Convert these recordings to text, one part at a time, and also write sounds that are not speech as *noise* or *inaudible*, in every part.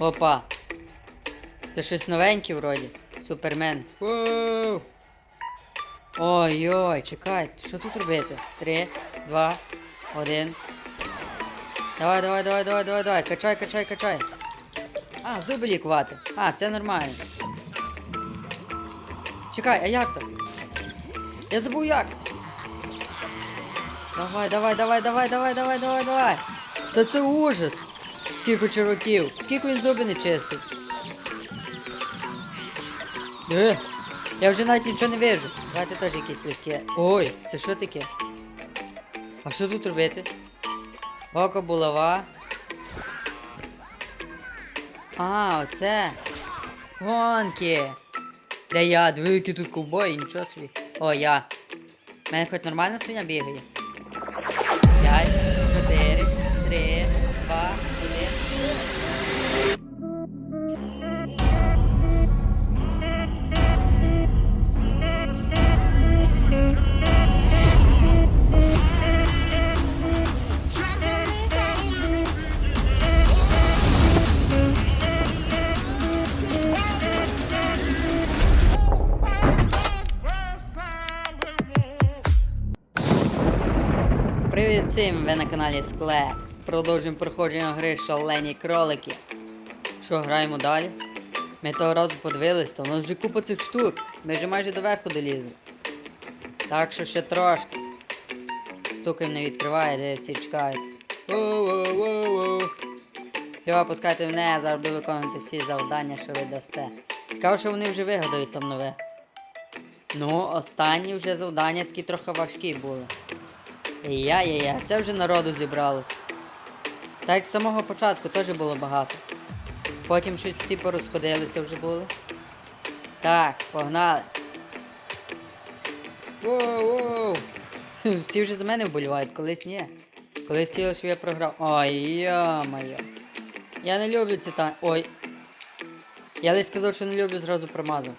Опа. Це щось новеньке вроді. Супермен. Ой-ой, чекай, що тут робити? Три, два, один. Давай, давай, давай, давай, давай, давай. Качай, качай, качай. А, зуби лікувати. А, це нормально. Чекай, а як то? Я забув як. Давай, давай, давай, давай, давай, давай, давай, давай. Та це ужас. Скільки чуваків. Скільки він зуби не чистив. Е, я вже навіть нічого не вижу. Давайте теж якісь легкі. Ой, це що таке? А що тут робити? Око, булава. А, оце. Гонки. Де я? Диви, які тут ковбої, нічого собі. О, я. У мене хоч нормальна свиня бігає. П'ять, чотири, три, всім! Ви на каналі Скле. Продовжуємо проходження гри Шалені кролики. Що, граємо далі? Ми того разу подивились, то у нас вже купа цих штук. Ми вже майже до верху долізли. Так що ще трошки. Стукаємо не відкриває, де всі чекають. Воу-воу-воу-воу. Все, опускайте мене, зараз буду виконувати всі завдання, що ви дасте. Цікаво, що вони вже вигадають там нове. Ну, останні вже завдання такі трохи важкі були. Я-я-я, це вже народу зібралось. Так як з самого початку теж було багато. Потім щось всі порозходилися вже були. Так, погнали. Воу-воу. Всі вже за мене вболівають, колись ні. Колись всі, що я програв. Ой, йо-моє. Я не люблю ці та. Ой. Я лише сказав, що не люблю, зразу промазав.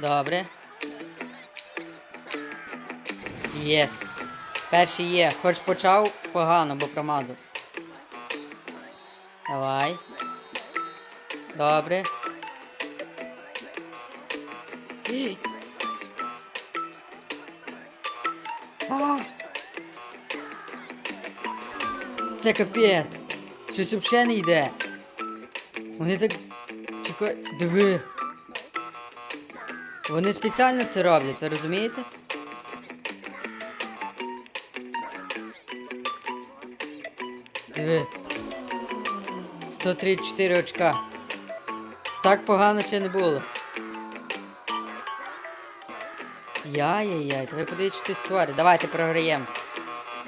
Добре. Єс. Перший є. Хоч почав погано, бо промазав. Давай. Добре. А! Це капець. Щось взагалі не йде. Вони так. Чекай. Диви. Вони спеціально це роблять, ви розумієте? Диви. 134 очка. Так погано ще не було. Яй-яй-яй, ви подивіться, ти створює. Давайте програємо.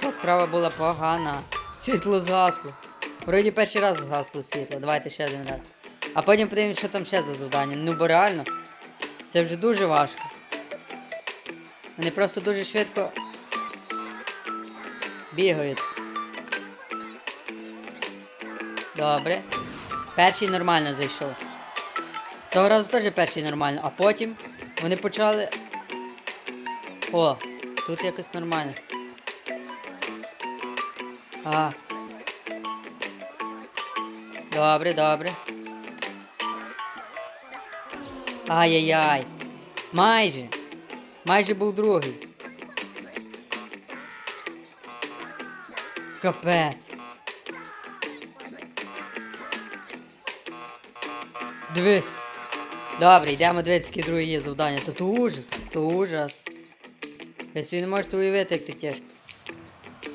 Ця справа була погана. Світло згасло. Вроді перший раз згасло світло. Давайте ще один раз. А потім подивимось, що там ще за завдання. Ну бо реально, це вже дуже важко. Вони просто дуже швидко бігають. Добре. Перший нормально зайшов. Того разу теж перший нормально, а потім вони почали. О, тут якось нормально. А. Добре, добре. Ай-яй-яй. Майже. Майже був другий. Капець. Дивись. Добре, йдемо дивитися, які другі є завдання. Та то ужас, то ужас. Ви собі не можете уявити, як то тяжко.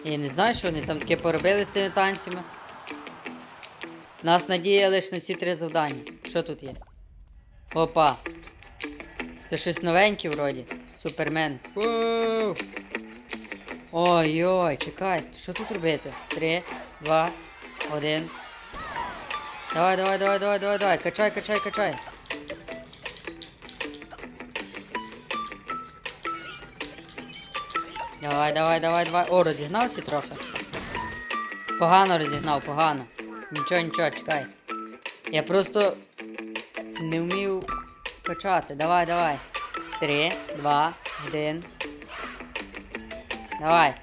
Я не знаю, що вони там таке поробили з тими танцями. Нас надія лише на ці три завдання. Що тут є? Опа. Це щось новеньке вроді. Супермен. Ой-ой, чекай, що тут робити? Три, два, один. Давай, давай, давай, давай, давай, давай. Качай, качай, качай. Давай, давай, давай, давай. О, розігнався трохи. Погано розігнав, погано. Нічого, нічого, чекай. Я просто не вмів качати. Давай, давай. Три, два, один. Давай.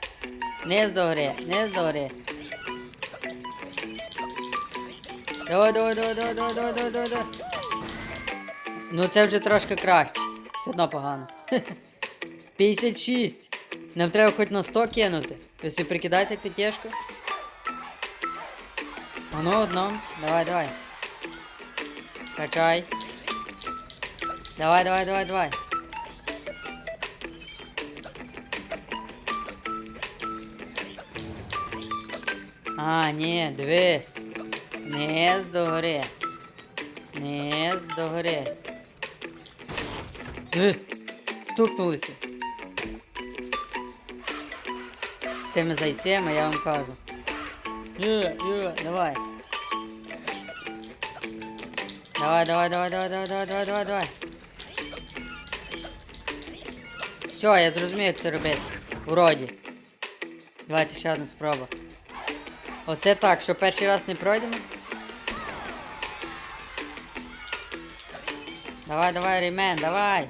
Низ до гри, низ до. Давай, давай, давай, давай, давай, давай, давай, давай, давай. Ну це вже трошки краще. Все одно погано. *laughs* 56. Нам треба хоч на 100 кинути. Ви собі прикидайте, як ти тяжко. А ну одно. Давай, давай. Качай. Давай, давай, давай, давай. А, ні, дивись. Низ догори. Низ догори. Е, стукнулися. З тими зайцями я вам кажу. Є, є, давай. Давай, давай, давай, давай, давай, давай, давай, давай, давай. Все, я зрозумів, як це робити. Вроді. Давайте ще одну спробу. Оце так, що перший раз не пройдемо. Давай, давай, Рімен, давай.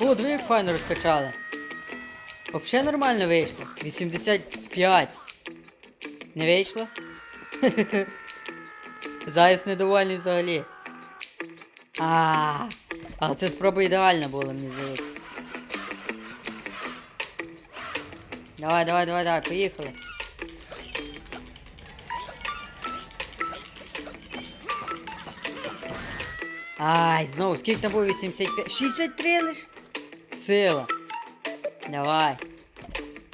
О, диви, як файно розкачали. Взагалі нормально вийшло. 85. Не вийшло? *laughs* Заяць недовольний взагалі. А, але це спроба ідеальна була, мені здається. Давай, давай, давай, давай, поїхали. Ай, знову, скільки там було 85? 63 лиш? Сила. Давай.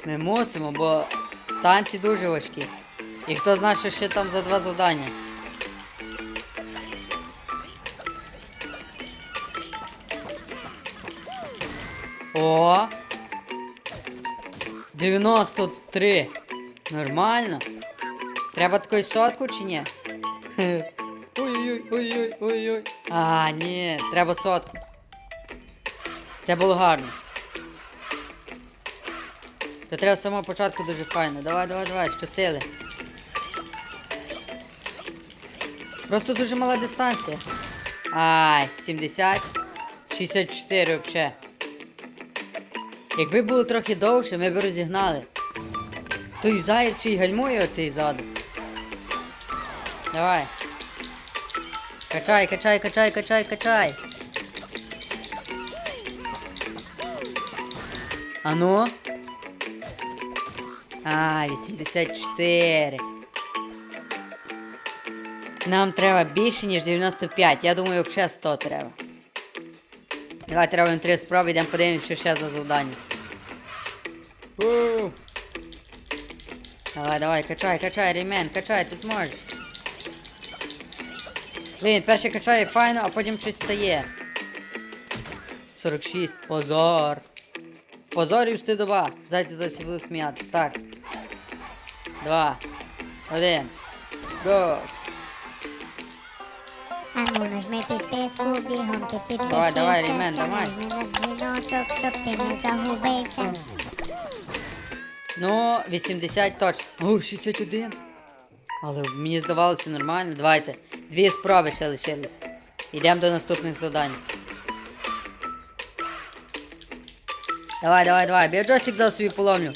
Ми мусимо, бо танці дуже важкі. І хто знає, що ще там за два завдання. О! 93. Нормально. Треба такої сотку чи ні? *laughs* Хе. Ой-ой-ой, ой-ой, ой-ой. А, ні, треба сотку. Це було гарно. То треба з самого початку дуже файно. Давай, давай, давай, що сили. Просто дуже мала дистанція. Ай, 70. 64 взагалі. Якби було трохи довше, ми б розігнали. Той заєць ще й гальмує оцей ззаду. Давай. Качай, качай, качай, качай, качай. А ну? А, 84. Нам треба більше, ніж 95. Я думаю, взагалі 100 треба. Давайте робимо три спроби, йдемо подивимось, що ще за завдання. Давай, давай, качай, качай, ремень, качай, ти зможеш. Блін, перше качає файно, а потім щось стає. 46, позор. Позорів стидоба. Зайці зайці буду сміяти. Так. Два. Один. Го. Ану, нажми підписку, бігом ти підпишися. Давай, давай, Рімен, давай. Нажми на дзвіночок, щоб ти не загубився. Ну, 80 точно. О, 61. Але мені здавалося нормально. Давайте. Дві спроби ще лишились. Йдемо до наступних завдань. Давай, давай, давай. Я джойстик за собі поломлю.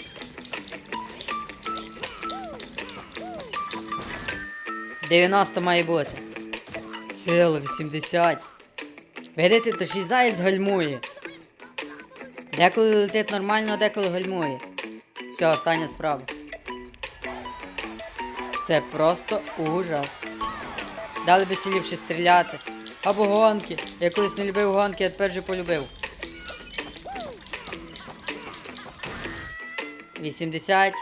Дев'яносто має бути. Сила 80. Видите, то ще й заєць гальмує. Деколи летить нормально, а деколи гальмує. Все, остання справа. Це просто ужас. Дали би сі ліпше стріляти. Або гонки. Я колись не любив гонки, а тепер же полюбив. 80.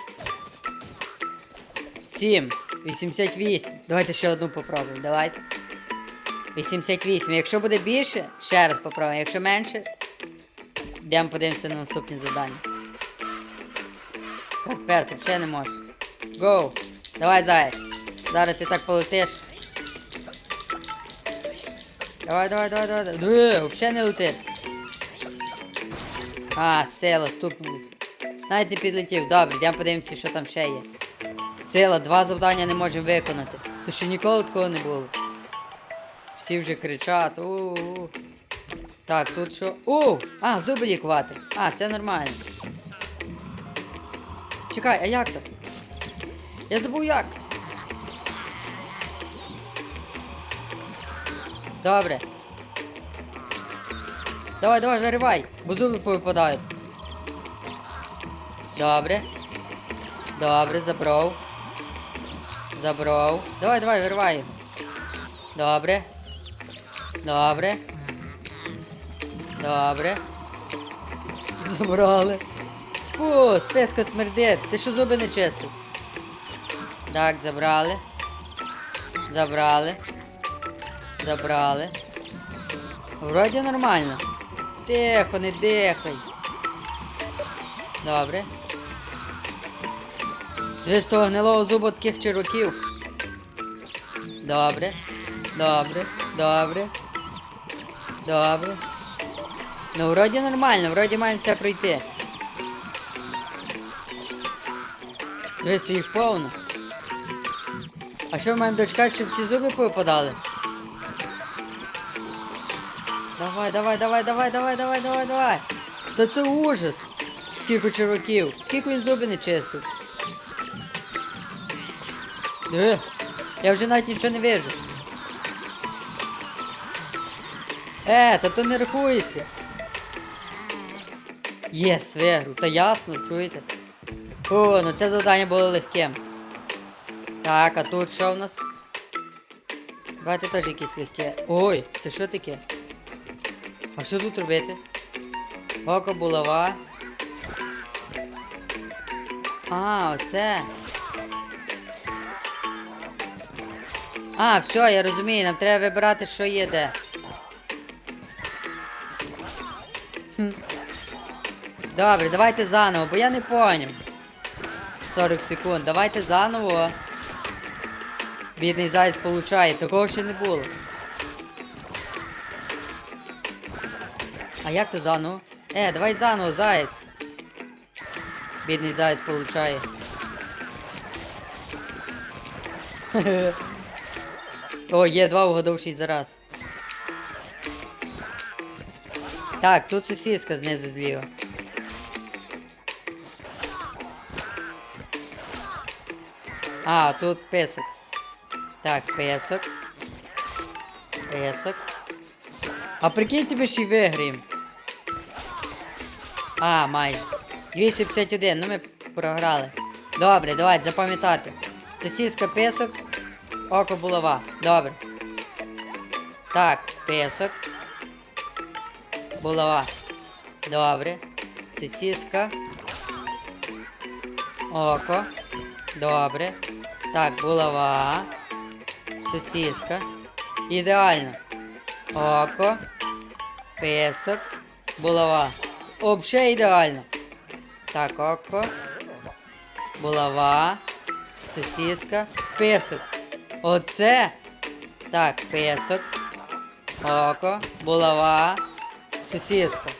7. 88. Давайте ще одну попробуємо. Давайте. 88. Якщо буде більше, ще раз попробуємо. Якщо менше, йдемо подивимося на наступні завдання. Капець, взагалі не можеш. Гоу. Давай, заяць. Зараз ти так полетиш. Давай, давай, давай, давай. Ди, взагалі не летить. А, сила, стукнулися. Навіть не підлетів. Добре, йдемо подивимося, що там ще є. Сила, два завдання не можемо виконати. То що ніколи такого не було. Всі вже кричать. У-у-у. Так, тут що. У! А, зуби лікувати. А, це нормально. Чекай, а як то? Я забув як. Добре. Давай, давай, виривай, бо зуби повипадають. Добре. Добре, забрав. Забрав. Давай, давай, виривай. Добре. Добре. Добре. Забрали. Фу, списка смердить. Ти що зуби не чистив? Так, забрали. Забрали. Забрали. Вроді нормально. Тихо, не дихай. Добре. Вже з того гнилого зубу таких черваків. Добре. Добре. Добре. Добре. Ну, вроді нормально, вроді маємо це пройти. Дивись, їх повно. А що ми маємо дочекати, щоб всі зуби повипадали? Давай, давай, давай, давай, давай, давай, давай, давай. Та це ужас. Скільки черваків, скільки він зуби не чистив. Диви, я вже навіть нічого не вижу. Е, та то не рахується. Єс, вигру, та ясно, чуєте? О, ну це завдання було легким. Так, а тут що в нас? Давайте теж якісь легке. Ой, це що таке? А що тут робити? Око булава. А, оце. А, все, я розумію, нам треба вибирати, що є де. Добре, давайте заново, бо я не поняв. 40 секунд. Давайте заново. Бідний заяць получає, такого ще не було. А як то заново? Е, давай заново, заєць. Бідний заяць получає. О, є два угодовші зараз. Так, тут сусідська знизу зліва. А, тут песок. Так, песок. Песок. А прикинь тебе ще й виграємо. А, майже. 251, ну ми програли. Добре, давайте запам'ятати. Сосиска песок, око булава. Добре. Так, песок. Булава. Добре. Сосиска. Око. Добре. Так, булава. Сосиска. Ідеально. Око. Песок. Булава. Вообще ідеально. Так, око. Булава. Сосиска. Песок. Оце. Так, песок. Око. Булава. Сосиска.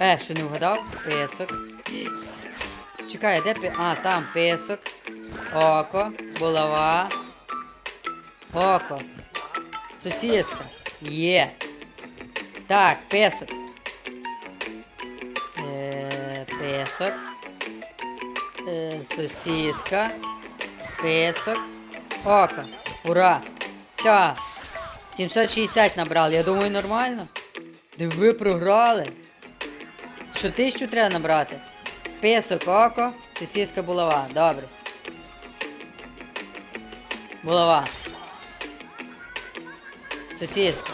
Е, що не вгадав? Песок. Чекай, де пе... А, там песок. Око. Булава. Око. Сосиска. Є. Так, песок. Е, песок. Е, сосиска. Песок. Око. Ура! Тя. 760 набрали. Я думаю, нормально. Де ви програли? Що тисячу треба набрати? Песок, око, сосиска булава. Добре. Булава. Сосиска.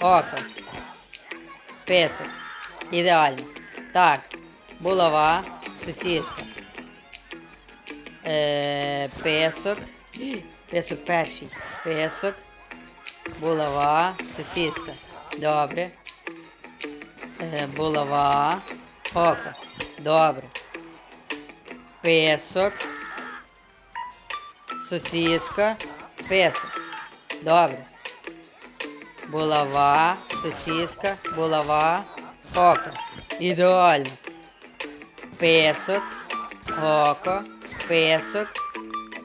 Око. Песок. Ідеально. Так. Булава. Сосиска. Е, песок. Песок перший. Песок. Булава. Сосиска. Добре. Е, булава. Око. Добре. Песок. Сосиска. Песок. Добре. Булава, сосиска, булава, око. Ідеально. Песок, око, песок,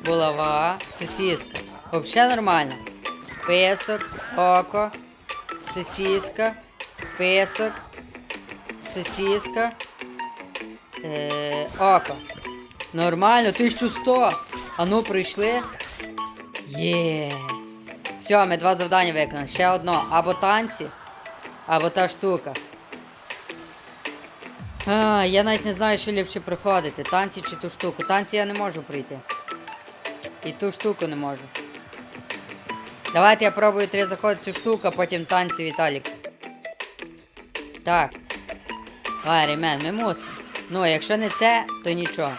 булава, сосиска. Вообще нормально. Песок, око, сосиска, песок, сосиска, е, око. Нормально, 1100. А ну прийшли. Є. Все, ми два завдання виконали. Ще одно. Або танці, або та штука. А, я навіть не знаю, що ліпше проходити. Танці чи ту штуку. Танці я не можу пройти. І ту штуку не можу. Давайте я пробую три заходи цю штуку, а потім танці Віталік. Так. Давай, Рімен, ми мусимо. Ну, якщо не це, то нічого.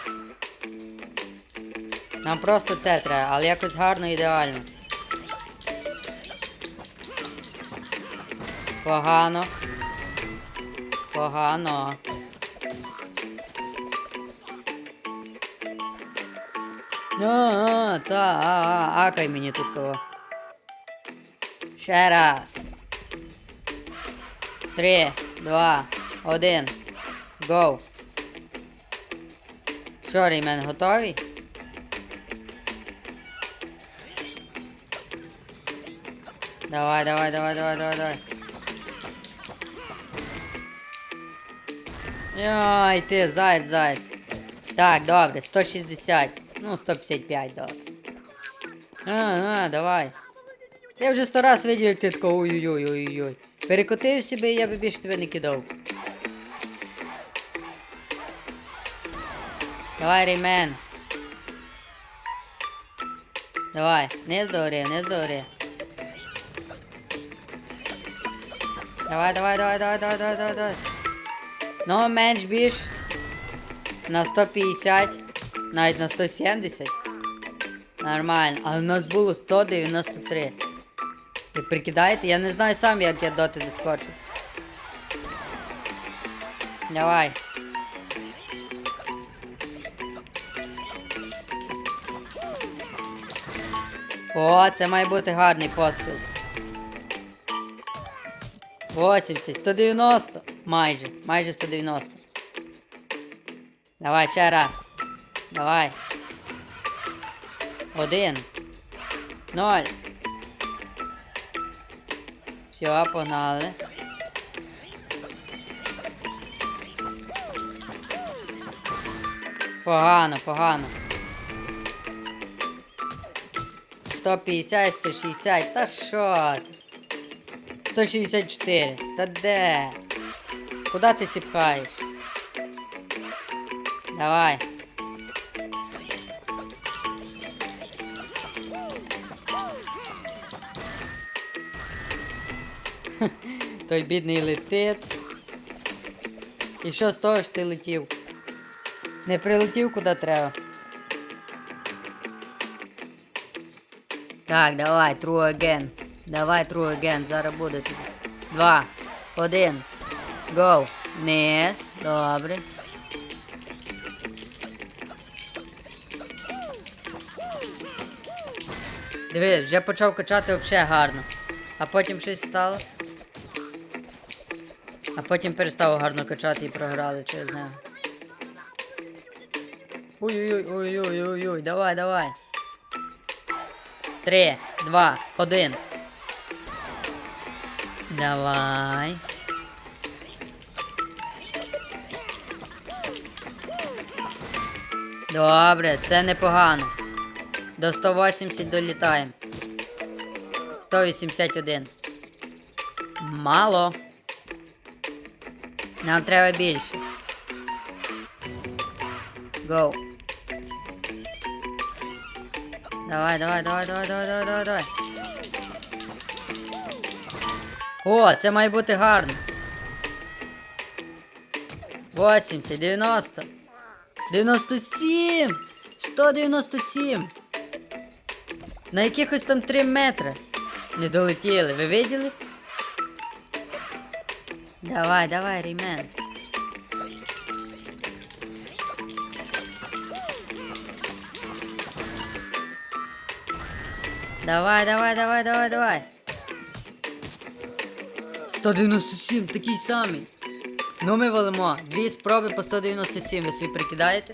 Нам просто це треба, але якось гарно ідеально. Погано. Погано. А, а, та, а, а, акай мені тут кого. Ще раз. Три, два, один. Гоу. Що, Рімен, готовий? Давай, давай, давай, давай, давай, давай. Йой, ти, заяць, заяць. Так, добре, 160. Ну, 155, добре. А, а, давай. Я вже сто раз видів, як ти тако ой-ой-ой, ой-ой-ой. Перекотив себе, я би більше тебе не кидав. Давай, Реймен. Давай, не здори, не здори. Давай, давай, давай, давай, давай, давай, давай, давай. Ну, менш більш. На 150, навіть на 170. Нормально. Але у нас було 193. Ви прикидаєте? Я не знаю сам, як я доти доскочу. Давай. О, це має бути гарний постріл. 80, 190. Майже, майже 190. Давай ще раз. Давай. Один. Ноль. Все, погнали. Погано, погано. 150, 160, та що ти? 164. Та де? Куда ти сіпхаєш? Давай. *laughs* Той бідний летить. І що з того ж ти летів? Не прилетів куди треба. Так, давай, true again. Давай, true again, зараз буде. Два, один. Go. Вниз. Добре. Диви, вже почав качати взагалі гарно. А потім щось стало. А потім перестав гарно качати і програли через нього. Ой-ой-ой, ой-ой-ой-ой, давай, давай. Три, два, один. Давай. Добре, це непогано. До 180 долітаємо. 181. Мало. Нам треба більше. Гоу. Давай, давай, давай, давай, давай, давай, давай, давай. О, це має бути гарно. 80, 90. 97! 197! На якихось там 3 метри. Не долетіли, ви виділи? Давай, давай, Рімен. Давай, давай, давай, давай, давай. 197, такий самий. Ну ми валимо. Дві спроби по 197, ви собі прикидаєте?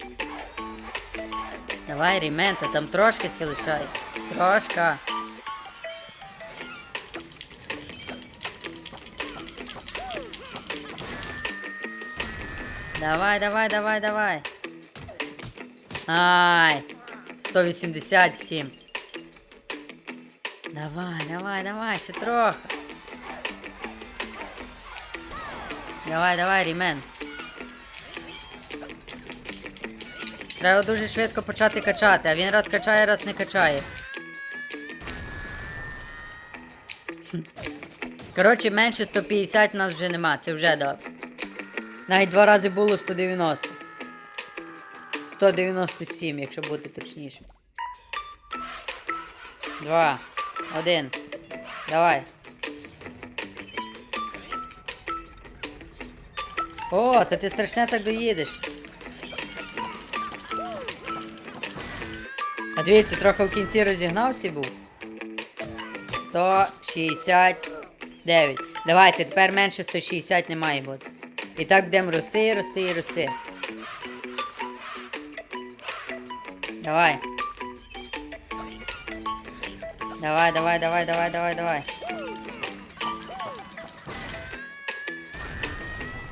Давай, Рімен, та там трошки се лишає. Трошка. Давай, давай, давай, давай. Ай. 187. Давай, давай, давай, ще трохи. Давай, давай, Рімен. Треба дуже швидко почати качати, а він раз качає, раз не качає. Коротше, менше 150 у нас вже нема, це вже добре. Навіть два рази було 190. 197, якщо бути точнішим. Два. Один. Давай. О, та ти страшне так доїдеш. А дивіться, трохи в кінці розігнався був. 169. Давайте, тепер менше 160 не має бути. І так будемо рости, рости і рости. Давай. Давай, давай, давай, давай, давай, давай.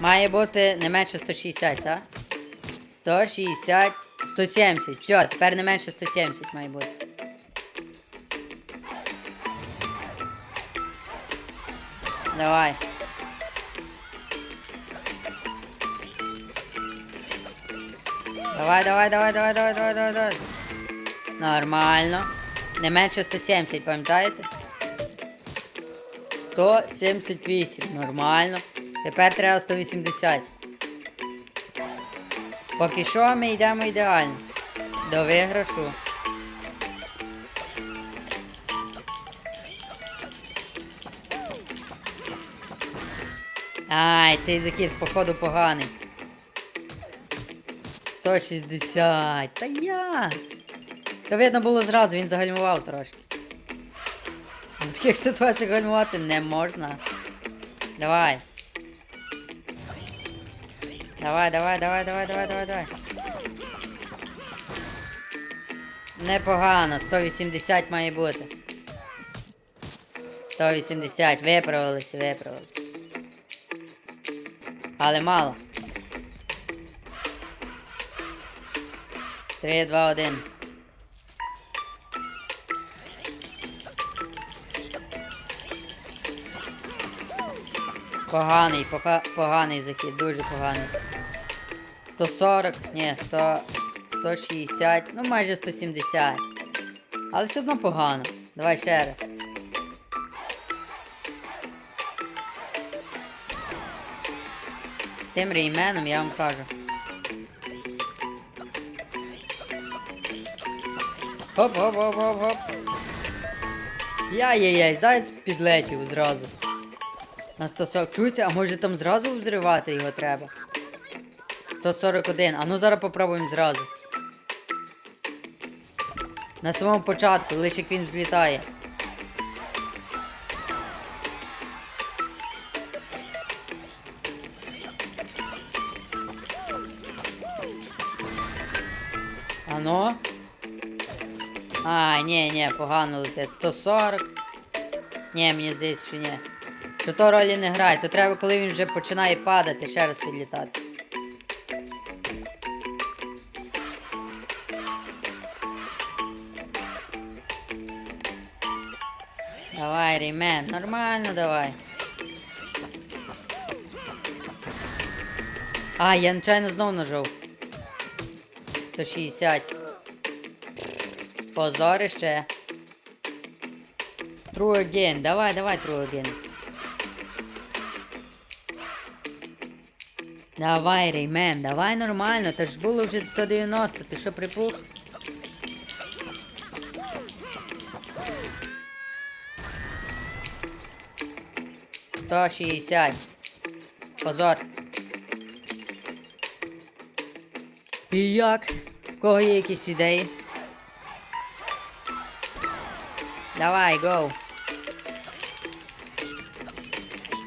Має бути не менше 160, так? 160, 170. Все, тепер не менше 170 має бути. Давай. Давай, давай, давай, давай, давай, давай, давай, давай. Нормально. Не менше 170, пам'ятаєте? 178. Нормально. Тепер треба 180. Поки що ми йдемо ідеально. До виграшу. Ай, цей закид, походу, поганий. 160. Та я. То видно було зразу, він загальмував трошки. В таких ситуаціях гальмувати не можна. Давай. Давай, давай, давай, давай, давай, давай, давай. Непогано, 180 має бути. 180, виправилися, виправилися. Але мало. 3, 2, 1. Поганий, поха- поганий захід, дуже поганий. 140, ні, 100, 160, ну майже 170. Але все одно погано. Давай ще раз. З тим рейменом я вам кажу. Хоп, хоп, хоп, хоп, хоп. Яй-яй-яй, заяць підлетів зразу. На 140. Чуєте, а може там зразу взривати його треба? 141. А ну зараз попробуємо зразу. На самому початку, лише як він взлітає. Ано? А, ні, ні, погано летить. 140. Ні, мені здається, що ні. Що то ролі не грає, то треба, коли він вже починає падати, ще раз підлітати. Давай, Рімен, нормально давай. А, я нечайно знов нажав. 160. Позорище. True again. Давай, давай, true again. Давай, Реймен, давай нормально, та ж було вже 190, ти що припух? Сто шістдесят. Позор. І як? В кого є якісь ідеї? Давай, гоу.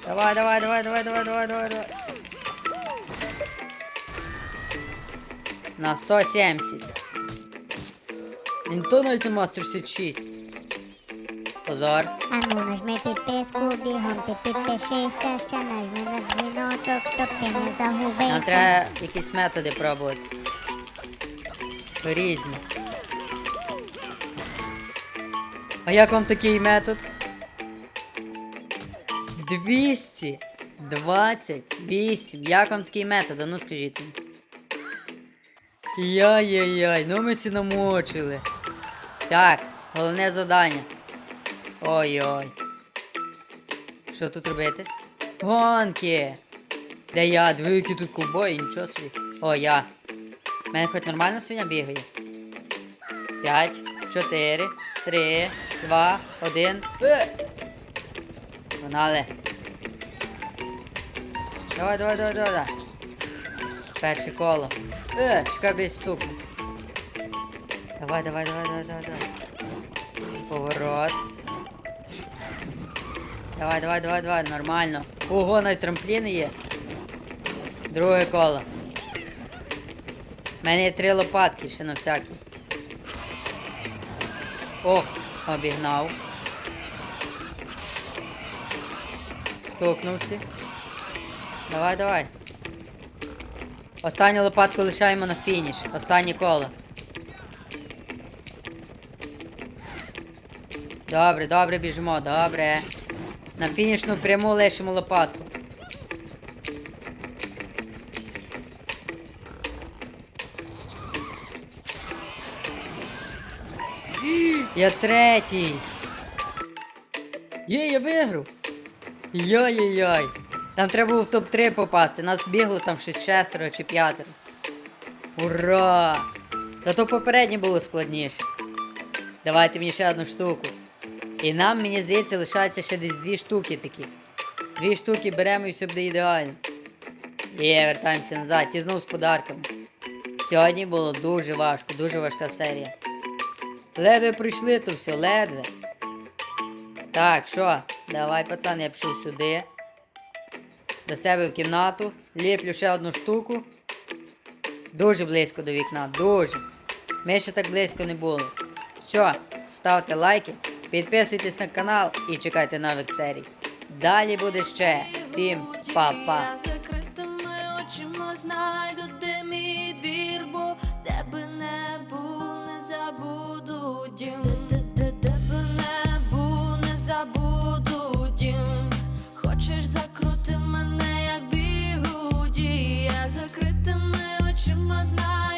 Давай, давай, давай, давай, давай, давай, давай, давай. На 170. Ніхто навіть нема 166. Позор. А ну нажми підписку, бігом ти підпишися, ще нажми на дзвіночок, щоб ти не Нам треба якісь методи пробувати. Різні. А як вам такий метод? 228. Як вам такий метод? А ну скажіть мені. Яй-яй-яй, ну ми всі намочили. Так, головне завдання. Ой-ой. Що тут робити? Гонки! Де я? Диви, які тут ковбої, нічого собі. О, я. У мене хоч нормально свиня бігає. П'ять, чотири, три, два, один. Е! Погнали. Давай, давай, давай, давай, давай. Перше коло. Е, чекай без стуку. Давай, давай, давай, давай, давай, давай. Поворот. Давай, давай, давай, давай, нормально. Ого, навіть трампліни є. Друге коло. У мене є три лопатки ще на всякий. Ох, обігнав. Стукнувся. Давай, давай. Останню лопатку лишаємо на фініш. Останнє коло. Добре, добре, біжимо, добре. На фінішну пряму лишимо лопатку. Я третій. Є, я виграв. Йой-йой-йой. Там треба було в топ-3 попасти. Нас бігло там щось шестеро чи п'ятеро. Ура! Та то попереднє було складніше. Давайте мені ще одну штуку. І нам, мені здається, лишається ще десь дві штуки такі. Дві штуки беремо і все буде ідеально. Є, вертаємося назад. І знову з подарками. Сьогодні було дуже важко, дуже важка серія. Ледве пройшли то все, ледве. Так, що? Давай, пацан, я пішов сюди. До себе в кімнату. Ліплю ще одну штуку. Дуже близько до вікна, дуже. Ми ще так близько не були. Все, ставте лайки, підписуйтесь на канал і чекайте нових серій. Далі буде ще. Всім па-па. was not.